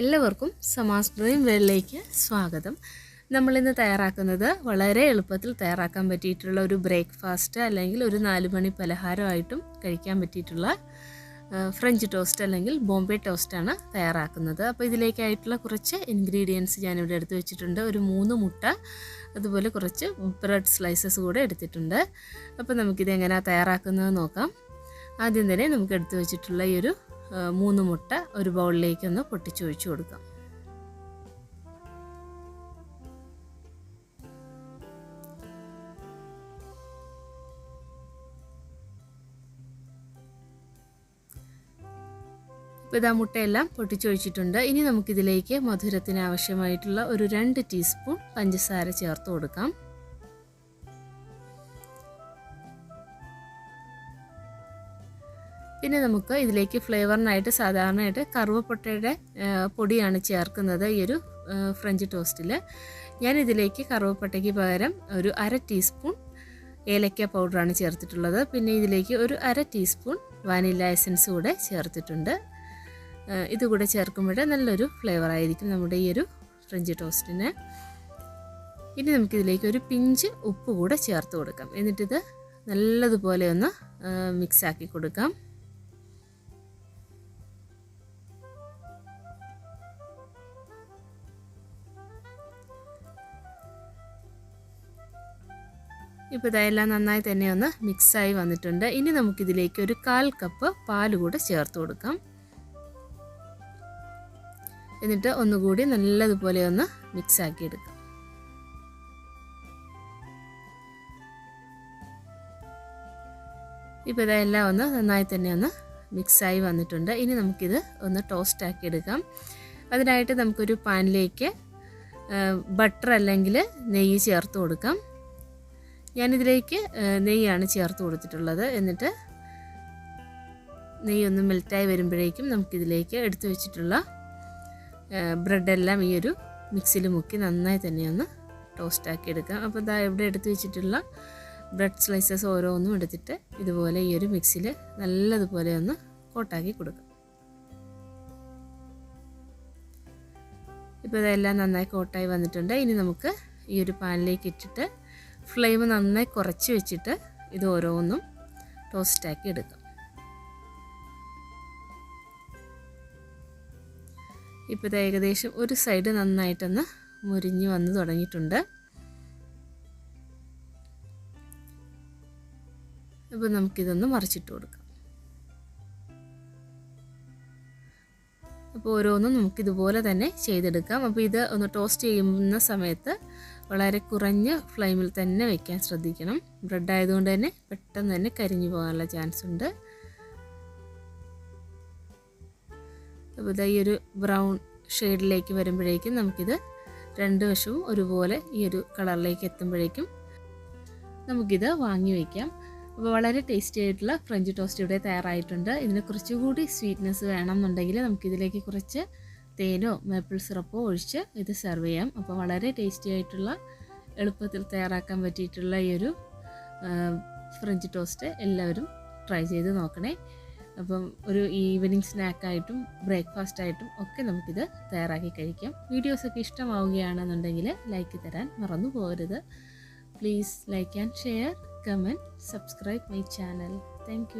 എല്ലാവർക്കും സമാസ് വെള്ളിലേക്ക് സ്വാഗതം. നമ്മളിന്ന് തയ്യാറാക്കുന്നത് വളരെ എളുപ്പത്തിൽ തയ്യാറാക്കാൻ പറ്റിയിട്ടുള്ള ഒരു ബ്രേക്ക്ഫാസ്റ്റ് അല്ലെങ്കിൽ ഒരു നാല് മണി പലഹാരമായിട്ടും കഴിക്കാൻ പറ്റിയിട്ടുള്ള ഫ്രഞ്ച് ടോസ്റ്റ് അല്ലെങ്കിൽ ബോംബെ ടോസ്റ്റാണ് തയ്യാറാക്കുന്നത്. അപ്പോൾ ഇതിലേക്കായിട്ടുള്ള കുറച്ച് ഇൻഗ്രീഡിയൻസ് ഞാനിവിടെ എടുത്തു വെച്ചിട്ടുണ്ട്. ഒരു മൂന്ന് മുട്ട അതുപോലെ കുറച്ച് ബ്രെഡ് സ്ലൈസസ് കൂടെ എടുത്തിട്ടുണ്ട്. അപ്പോൾ നമുക്കിത് എങ്ങനെയാണ് തയ്യാറാക്കുന്നത് നോക്കാം. ആദ്യം തന്നെ നമുക്ക് എടുത്തു വെച്ചിട്ടുള്ള ഈ ഒരു മൂന്ന് മുട്ട ഒരു ബൗളിലേക്ക് ഒന്ന് പൊട്ടിച്ചൊഴിച്ചു കൊടുക്കാം. ഇപ്പോൾ ഇതാ മുട്ടയെല്ലാം പൊട്ടിച്ചൊഴിച്ചിട്ടുണ്ട്. ഇനി നമുക്കിതിലേക്ക് മധുരത്തിന് ആവശ്യമായിട്ടുള്ള ഒരു രണ്ട് ടീസ്പൂൺ പഞ്ചസാര ചേർത്ത് കൊടുക്കാം. പിന്നെ നമുക്ക് ഇതിലേക്ക് ഫ്ലേവറിനായിട്ട് സാധാരണയായിട്ട് കറുവപ്പട്ടയുടെ പൊടിയാണ് ചേർക്കുന്നത് ഈ ഒരു ഫ്രഞ്ച് ടോസ്റ്റിൽ ഞാൻ ഇതിലേക്ക് കറുവപ്പട്ടയ്ക്ക് പകരം ഒരു അര ടീസ്പൂൺ ഏലക്ക പൗഡറാണ് ചേർത്തിട്ടുള്ളത്. പിന്നെ ഇതിലേക്ക് ഒരു അര ടീസ്പൂൺ വാനില എസൻസ് കൂടെ ചേർത്തിട്ടുണ്ട്. ഇതുകൂടെ ചേർക്കുമ്പോൾ നല്ലൊരു ഫ്ലേവർ ആയിരിക്കും നമ്മുടെ ഈ ഒരു ഫ്രഞ്ച് ടോസ്റ്റിന്. ഇനി നമുക്കിതിലേക്ക് ഒരു പിഞ്ച് ഉപ്പ് കൂടെ ചേർത്ത് കൊടുക്കാം. എന്നിട്ടിത് നല്ലതുപോലെ ഒന്ന് മിക്സാക്കി കൊടുക്കാം. ഇപ്പോൾ ഇതെല്ലാം നന്നായി തന്നെ ഒന്ന് മിക്സായി വന്നിട്ടുണ്ട്. ഇനി നമുക്കിതിലേക്ക് ഒരു കാൽ കപ്പ് പാൽ കൂടെ ചേർത്ത് കൊടുക്കാം. എന്നിട്ട് ഒന്നുകൂടി നല്ലതുപോലെ ഒന്ന് മിക്സ് ആക്കി എടുക്കാം ഇപ്പോൾ ഇതെല്ലാം ഒന്ന് നന്നായി തന്നെ ഒന്ന് മിക്സായി വന്നിട്ടുണ്ട്. ഇനി നമുക്കിത് ഒന്ന് ടോസ്റ്റ് ആക്കി എടുക്കാം. അതിനായിട്ട് നമുക്കൊരു പാനിലേക്ക് ബട്ടർ അല്ലെങ്കിൽ നെയ്യ് ചേർത്ത് കൊടുക്കാം. ഞാനിതിലേക്ക് നെയ്യാണ് ചേർത്ത് കൊടുത്തിട്ടുള്ളത്. എന്നിട്ട് നെയ്യ് ഒന്ന് മെൽറ്റായി വരുമ്പോഴേക്കും നമുക്കിതിലേക്ക് എടുത്തു വെച്ചിട്ടുള്ള ബ്രെഡെല്ലാം ഈ ഒരു മിക്സിയിൽ മുക്കി നന്നായി തന്നെ ഒന്ന് ടോസ്റ്റ് ആക്കി എടുക്കാം. അപ്പോൾ ഇതാ ഇവിടെ എടുത്തു വെച്ചിട്ടുള്ള ബ്രെഡ് സ്ലൈസസ് ഓരോന്നും എടുത്തിട്ട് ഇതുപോലെ ഈ ഒരു മിക്സിയിൽ നല്ലതുപോലെ ഒന്ന് കോട്ടാക്കി കൊടുക്കാം. ഇപ്പോൾ ഇതെല്ലാം നന്നായി കോട്ടായി വന്നിട്ടുണ്ട്. ഇനി നമുക്ക് ഈ ഒരു പാനിലേക്ക് ഇട്ടിട്ട് ഫ്ലെയിം നന്നായി കുറച്ച് വെച്ചിട്ട് ഇത് ഓരോന്നും ടോസ്റ്റാക്കി എടുക്കാം. ഇപ്പോൾ ഇത് ഏകദേശം ഒരു സൈഡ് നന്നായിട്ടൊന്ന് മുരിഞ്ഞ് വന്ന് തുടങ്ങിയിട്ടുണ്ട്. അപ്പോൾ നമുക്കിതൊന്ന് മറിച്ചിട്ട് കൊടുക്കാം. അപ്പോൾ ഓരോന്നും നമുക്കിതുപോലെ തന്നെ ചെയ്തെടുക്കാം. അപ്പോൾ ഇത് ഒന്ന് ടോസ്റ്റ് ചെയ്യുന്ന സമയത്ത് വളരെ കുറഞ്ഞ ഫ്ലെയിമിൽ തന്നെ വയ്ക്കാൻ ശ്രദ്ധിക്കണം. ബ്രെഡ് ആയതുകൊണ്ട് തന്നെ പെട്ടെന്ന് തന്നെ കരിഞ്ഞു പോകാനുള്ള ചാൻസ് ഉണ്ട്. അപ്പോൾ ഇതാ ഈ ഒരു ബ്രൗൺ ഷെയ്ഡിലേക്ക് വരുമ്പോഴേക്കും നമുക്കിത് രണ്ട് വശവും ഒരുപോലെ ഈ ഒരു കളറിലേക്ക് എത്തുമ്പോഴേക്കും നമുക്കിത് വാങ്ങി വയ്ക്കാം അപ്പോൾ വളരെ ടേസ്റ്റി ആയിട്ടുള്ള ഫ്രഞ്ച് ടോസ്റ്റ് ഇവിടെ തയ്യാറായിട്ടുണ്ട്. ഇതിന് കുറച്ചുകൂടി സ്വീറ്റ്നെസ് വേണമെന്നുണ്ടെങ്കിൽ നമുക്കിതിലേക്ക് കുറച്ച് തേനോ മേപ്പിൾ സിറപ്പോ ഒഴിച്ച് ഇത് സെർവ് ചെയ്യാം. അപ്പോൾ വളരെ ടേസ്റ്റി ആയിട്ടുള്ള എളുപ്പത്തിൽ തയ്യാറാക്കാൻ പറ്റിയിട്ടുള്ള ഈ ഒരു ഫ്രഞ്ച് ടോസ്റ്റ് എല്ലാവരും ട്രൈ ചെയ്ത് നോക്കണേ. അപ്പം ഒരു ഈവനിങ് സ്നാക്കായിട്ടും ബ്രേക്ക്ഫാസ്റ്റായിട്ടും ഒക്കെ നമുക്കിത് തയ്യാറാക്കി കഴിക്കാം. വീഡിയോസൊക്കെ ഇഷ്ടമാവുകയാണെന്നുണ്ടെങ്കിൽ ലൈക്ക് തരാൻ മറന്നു പോകരുത്. Please like and share comment subscribe my channel thank